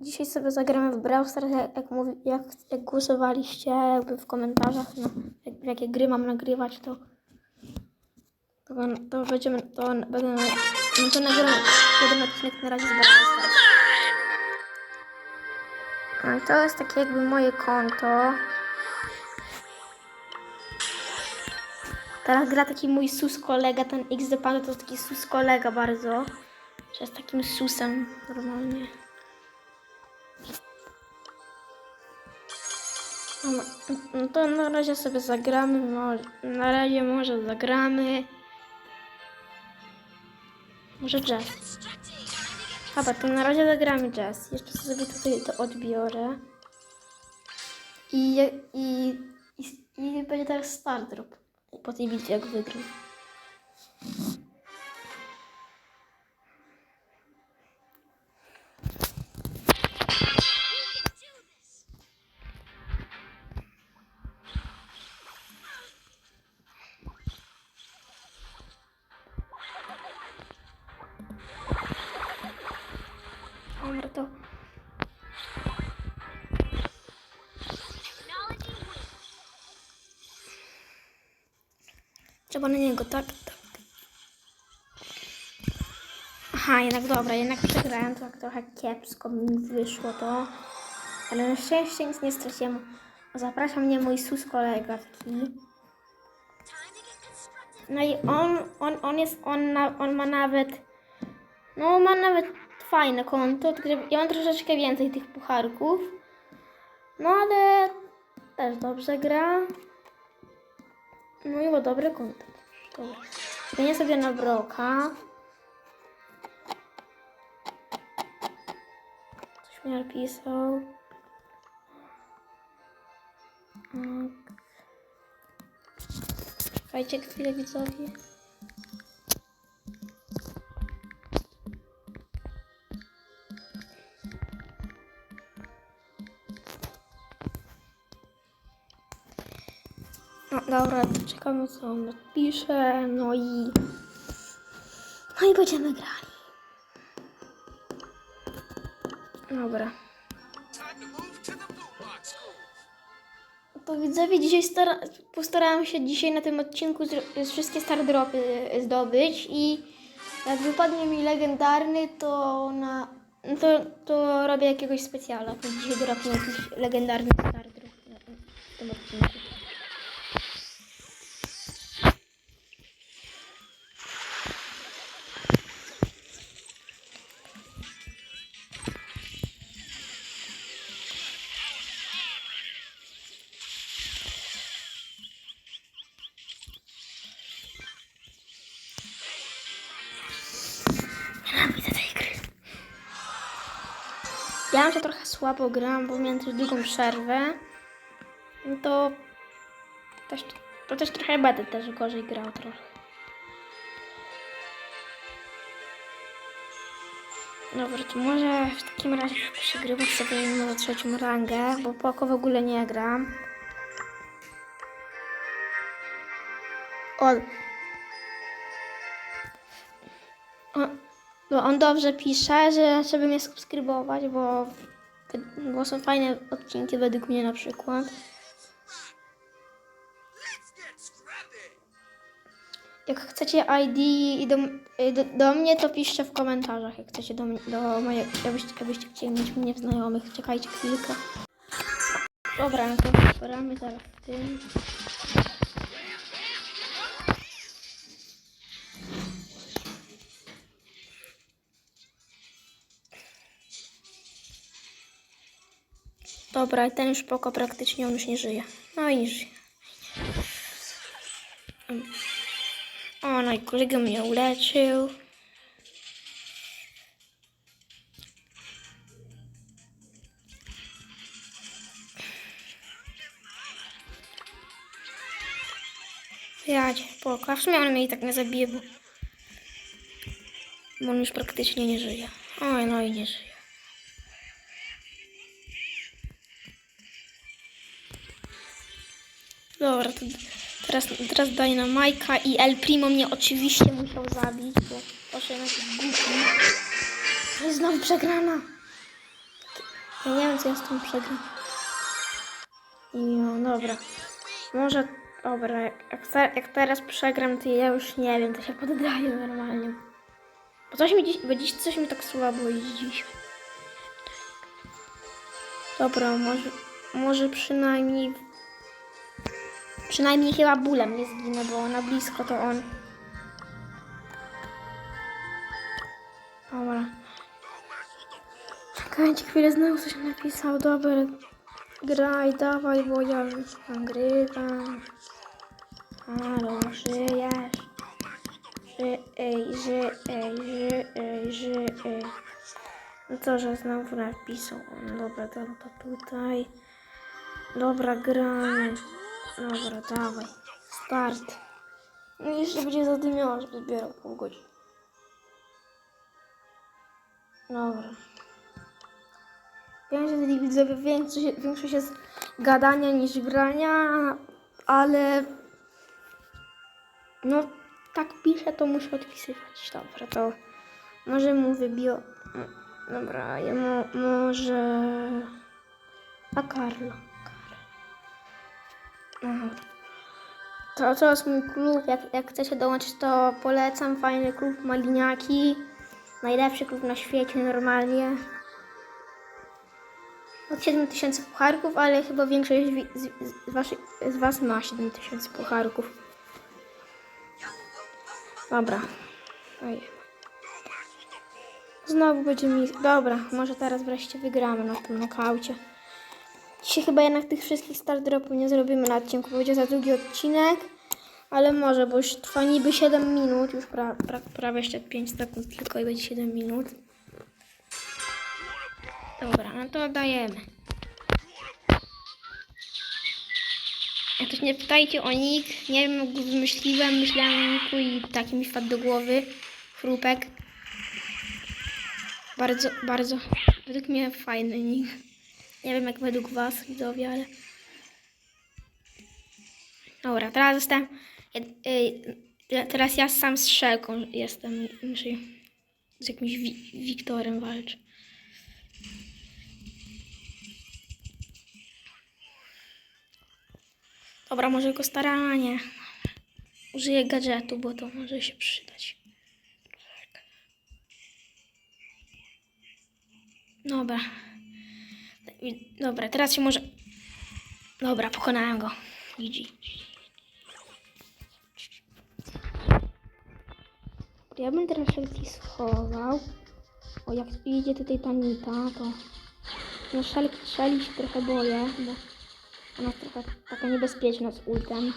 Dzisiaj sobie zagramy w Brawl Stars, jak, jak, mówi, jak, jak głosowaliście jakby w komentarzach, no, jak, jakie gry mam nagrywać, to to, to będziemy, to będę, no to nagram jeden odcinek na razie z Brawl Stars. To jest takie jakby moje konto. Teraz gra taki mój sus kolega, ten Pan to jest taki sus kolega bardzo. Że jest takim susem normalnie. No, to na razie sobie zagramy, może, na razie może zagramy. Może jazz. Chyba to na razie zagramy jazz. Jeszcze sobie tutaj to odbiorę. I, i, i, i będzie teraz start drop. Po tej bitwie jak wygram. Trzeba na niego, tak, tak. Aha, jednak dobra, jednak przegrałem, tak trochę kiepsko mi wyszło to. Ale na szczęście nic nie straciłem. Zaprasza mnie mój sus kolega taki. No i on, on, on jest, on, na, on ma nawet, no ma nawet fajne konto, ja mam troszeczkę więcej tych pucharków. No ale też dobrze gra. No i ma dobre konto. Dobra. Zmienię sobie na broka. Coś mi napisał. Mm. Czekajcie chwilę widzowie. Dobra, czekamy co on napisze, no i... No i będziemy grali. Dobra. To widzowie, dzisiaj stara... postarałam się dzisiaj na tym odcinku wszystkie star dropy zdobyć i jak wypadnie mi legendarny, to na... To, to robię jakiegoś specjala. To dzisiaj dropnie jakiś legendarny star drop w tym odcinku. Mam się trochę słabo gram, bo miałem też długą przerwę. No to też, to też trochę będę też gorzej grał trochę. Dobra, to może w takim razie przygrywać sobie na trzecią rangę, bo poko w ogóle nie gram. O, O, bo on dobrze pisze, że żeby mnie subskrybować, bo, bo są fajne odcinki według mnie na przykład. Jak chcecie ID do, do, do mnie, to piszcie w komentarzach. Jak chcecie do, do moje, jakbyście, jakbyście chcieli mieć mnie w znajomych, czekajcie chwilkę. Dobra, no to zaraz w tym. Dobra, ten już poko praktycznie on już nie żyje. No i nie żyje. O, no i kolega mnie uleczył. Jadzie, poko. A w sumie on mnie i tak nie zabije, bo... bo on już praktycznie nie żyje. Oj, no i nie żyje. Dobra, to teraz, teraz daję na Majka i El Primo mnie oczywiście musiał zabić, bo proszę na głupi. Jest znowu przegrana. Ja nie wiem, co ja z tym przegram. I no, dobra. Może, dobra, jak, jak teraz przegram, to ja już nie wiem, to się poddaję normalnie. Bo coś mi dziś, bo dziś coś mi tak słabo idzie dziś. Dobra, może, może przynajmniej, przynajmniej chyba bólem nie zginę, bo na blisko to on. Dobra. Czekajcie chwilę, znowu coś napisał. Dobra, graj, dawaj, bo ja już nagrywam. Halo, żyjesz? Ży, ej, ży, ej, ży, ej, ży, ej. No to, że znowu napisał. Dobra, to, to tutaj. Dobra, gramy. Dobra, dawaj. Start. No jeszcze będzie zadymiało, żeby zbierał pół godziny. Dobra. Wiem, że widzowie większość, większość jest gadania niż grania, ale no tak piszę, to muszę odpisywać. Dobra, to może mu wybiło. Dobra, ja mo, może. A Karlo. Aha. To, to jest mój klub. Jak, jak chcecie dołączyć, to polecam. Fajny klub Maliniaki. Najlepszy klub na świecie normalnie. Od 7000 pucharków, ale chyba większość wi- z, z, waszych, z Was ma 7000 pucharków. Dobra. Oj. Znowu będzie mi... Dobra, może teraz wreszcie wygramy na tym nokaucie. Dzisiaj chyba jednak tych wszystkich start dropów nie zrobimy na odcinku, bo będzie za drugi odcinek. Ale może, bo już trwa niby 7 minut, już pra, pra, prawie jeszcze 5 sekund tylko i będzie 7 minut. Dobra, no to dajemy. Jak też nie pytajcie o nick, nie wiem, go wymyśliłem, myślałem o niku i taki mi wpadł do głowy. Chrupek. Bardzo, bardzo, według mnie fajny nick. Nie wiem jak według was, widzowie, ale... Dobra, teraz jestem... y, teraz ja sam z Szelką jestem. Muszę z jakimś wi Wiktorem walczyć. Dobra, może go staranie. Użyję gadżetu, bo to może się przydać. Dobra. Dobra, teraz się może... Dobra, pokonałem go. GG. Ja bym teraz Shelki schował. O, jak idzie tutaj ta to... No Shelly się trochę boję, bo... Ona jest trochę taka niebezpieczna z ultem.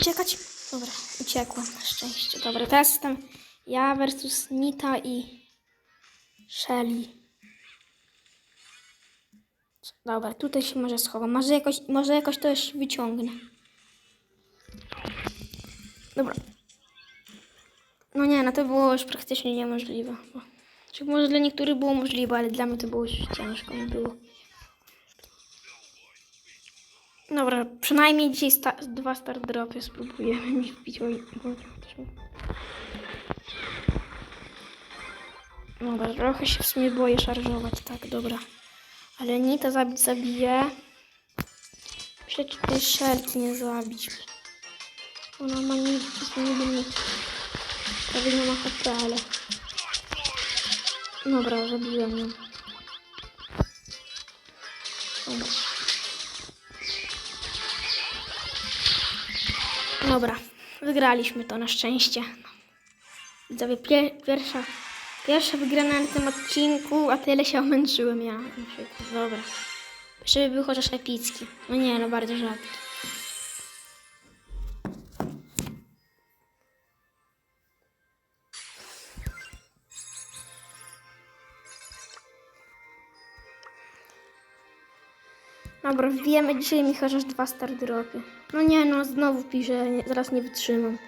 Uciekać. Dobra, uciekłam na szczęście. Dobra, teraz jestem ja versus Nita i Shelly. Dobra, tutaj się może schowam. Może jakoś, może jakoś to już wyciągnę. Dobra. No nie, no to było już praktycznie niemożliwe. Bo- Czy może dla niektórych było możliwe, ale dla mnie to było już ciężko mi było. Dobra, przynajmniej dzisiaj sta- dwa start dropy spróbujemy mi wbić. Bo też Dobra, trochę się w sumie boję szarżować, tak, dobra. Ale nie to zabić zabije. Przecież tej szelki nie zabić. Ona ma nic, nie nie Prawie nie ma HP, ale... Dobra, zabiłem ją. Dobra. Dobra, wygraliśmy to na szczęście. Widzowie, pie- pierwsza, pierwsza wygrana na tym odcinku, a tyle się omęczyłem ja. Dobra. Żeby był chociaż epicki. No nie, no bardzo rzadki. Dobra, wbijemy dzisiaj mi chociaż dwa star dropy. No nie, no znowu piszę, nie, zaraz nie wytrzymam.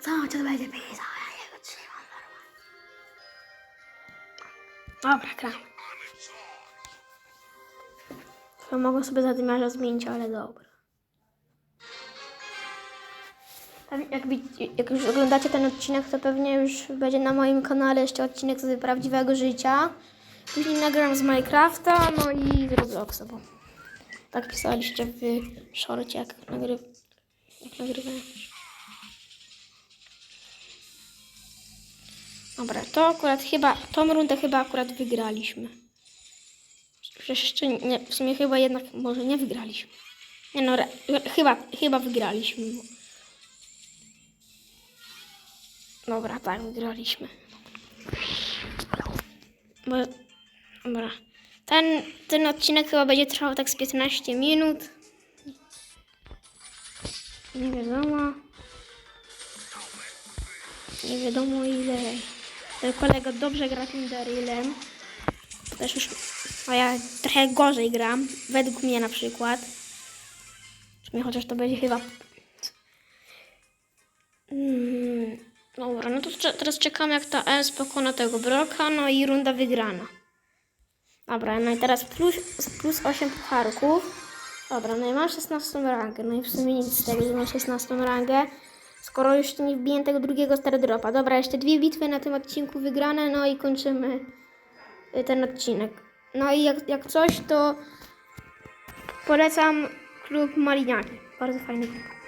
Cały czas będzie pisał, ja nie wytrzymam normalnie. Dobra, gram. To mogę sobie zadymiarza zmienić, ale dobra. Jak, jak już oglądacie ten odcinek, to pewnie już będzie na moim kanale jeszcze odcinek z prawdziwego życia. Później nagram z Minecrafta, no i z Robloxa, bo tak pisaliście w szorcie, jak, nagry... jak nagrywałem. Dobra, to akurat chyba, tą rundę chyba akurat wygraliśmy. Przecież jeszcze nie, w sumie chyba jednak może nie wygraliśmy. Nie no, re, chyba, chyba wygraliśmy. Dobra, tak, wygraliśmy. Bo, dobra. Ten, ten odcinek chyba będzie trwał tak z 15 minut. Nie wiadomo. Nie wiadomo ile. Kolega dobrze gra tym Darylem. Też już, a ja trochę gorzej gram. Według mnie na przykład. Chociaż to będzie chyba... Mm, dobra, no to teraz czekamy jak ta ES pokona tego Broka, no i runda wygrana. Dobra, no i teraz plus, plus 8 pucharków. Dobra, no i mam 16 rangę, no i w sumie nic z tego, że mam 16 rangę. Skoro jeszcze nie wbiję tego drugiego Stardropa. Dobra, jeszcze dwie bitwy na tym odcinku wygrane, no i kończymy y, ten odcinek. No i jak, jak coś, to polecam klub Maliniaki. Bardzo fajny klub.